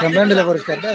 Complaint ಇಲ್ಲ ಬರುತ್ತೆ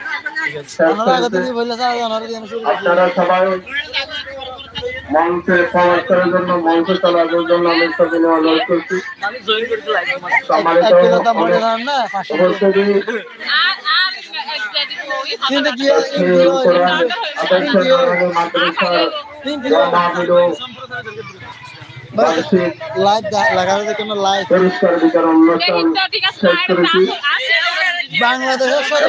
join করতে লাগবে সম্মানিত উপস্থিতি। কিন্তু কি শ্রী কোরআন আদর্শ নারায়ণ মাদ্রাসার ওয়া মাহমুদ বার্ষিক লাইভ লাগানোর জন্য লাইভ অনুষ্ঠান শেষ করেছি। বাংলাদেশের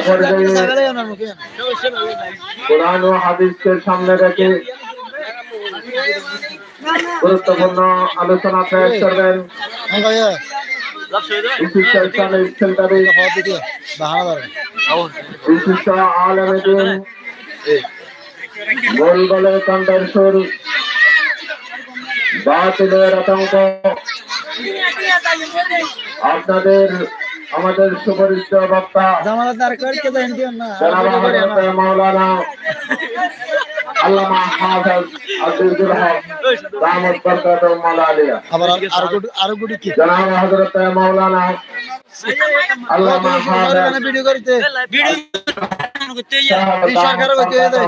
কোরআন ও হাদিসকে সামনে রেখে গুরুত্বপূর্ণ আলোচনা পেশ করবেন। বিশিষ্ট সুর বাতিলের আতঙ্ক। আপনাদের আমাদের সুপরিচিত বক্তা। জামানত আর কর কে দেন কি না জনাব হযরত মাওলানা আল্লামা হাফেজ আব্দুল হক দামত বরকাতুহু মালালিয়া আবার আর গুড আর গুড কি? জনাব হযরত মাওলানা আল্লামা হাফেজ ভিডিও করিতে। সরকারও করতে দেয়।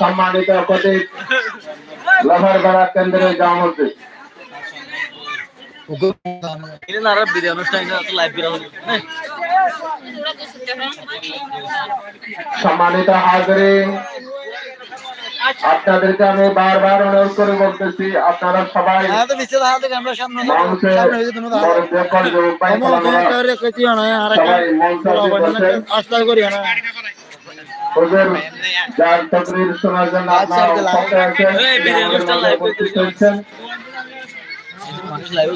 সম্মানিত লহরগড়া কেন্দ্রের জামতে এটা না আর বিরিয়ানি অনুষ্ঠান লাইভ করা হলো সম্মানিত হাজিরিন আপনাদেরকে আমি বারবার অনুরোধ করে বলতেছি আপনারা সবাই হ্যাঁ হুজুর যার তকরির শোনার জন্য আপনারা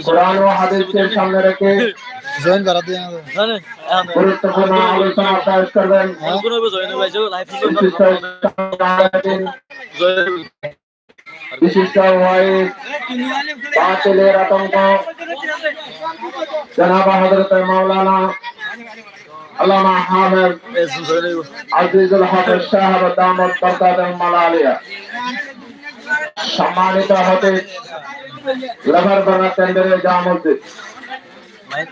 কোরআন ও হাদিসকে সামনে রেখে জয়েন করা দিয়ে জানেন গুরুত্বপূর্ণ আলোচনা পেশ করবেন। কোনো জয়েন হয়ে যাবে লাইভ বিশিষ্ট ইসলামিক জয়েন বিশিষ্ট ওয়াইস বাতিলের আতঙ্ক। জনাব হযরত মাওলানা আল্লামা হাফেজ আজিজুল হাফেজ সাহেব দামত বরকাতুহু মালালিয়া। সম্মানিত হতে লেবার বানা কেন্দ্রের জামতে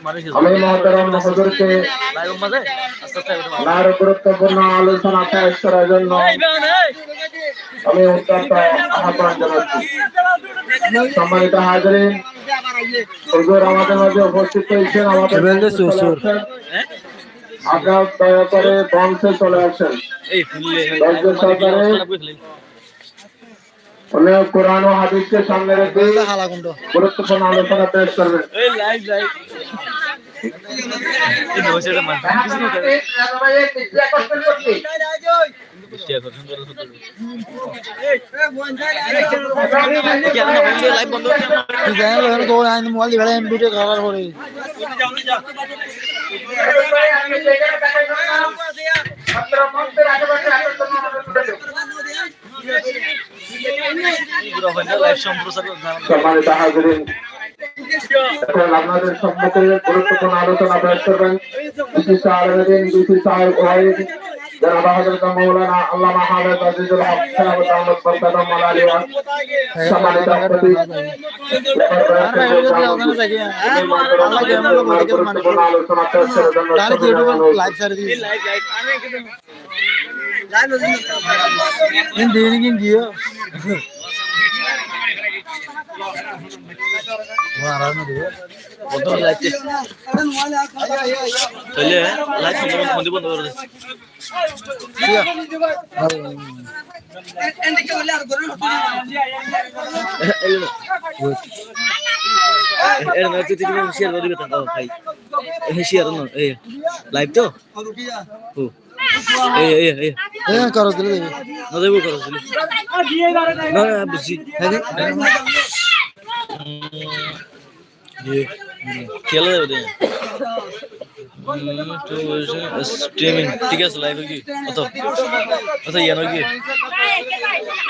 মানুষ আমি মহতরম হুজুরকে নার গুরুত্বপূর্ণ আলোচনা পেশ করার জন্য আমি অত্যন্ত আহ্বান জানাচ্ছি। সম্মানিত হুজুর আমাদের মাঝে উপস্থিত হয়েছেন আমাদের। আপনারা দয়া করে মঞ্চে চলে আসেন। রাজ্য সরকারের উনি কোরআন ও হাদিসকে সামনে রেখে গুরুত্বপূর্ণ আলোচনা পেশ করবেন মোবাইল এম ভিডিও করার পরে জানানো সম্মানিত হাজিরিন এখন আপনাদের সম্মুখে গুরুত্বপূর্ণ আলোচনা পেশ করবেন বিশিষ্ট আলমদিন বিশিষ্ট ওয়াইদ জনাব হযরত মাওলানা আল্লামা হাফেজ আজিজুল হক সাহেব দামত বরকাতুহু মালালিয়া সম্মানিত প্রতীক গুরুত্বপূর্ণ আলোচনা পেশ করার জন্য তাহলে কি ইউটিউবে লাইভ ছাড়ে দিও মারা না দিও বন্ধ লাইভ তাহলে লাইভ বন্ধ বন্ধ বন্ধ এর না তুমি শেয়ার লাইভ তো? ও এই এই এই। এ করস দিলে দেবে। না দেবো করো না না বুঝছি। খেলা দেবে দে স্ট্রিমিং। ঠিক আছে লাইভ কি? অত অত ইয়ানো কি?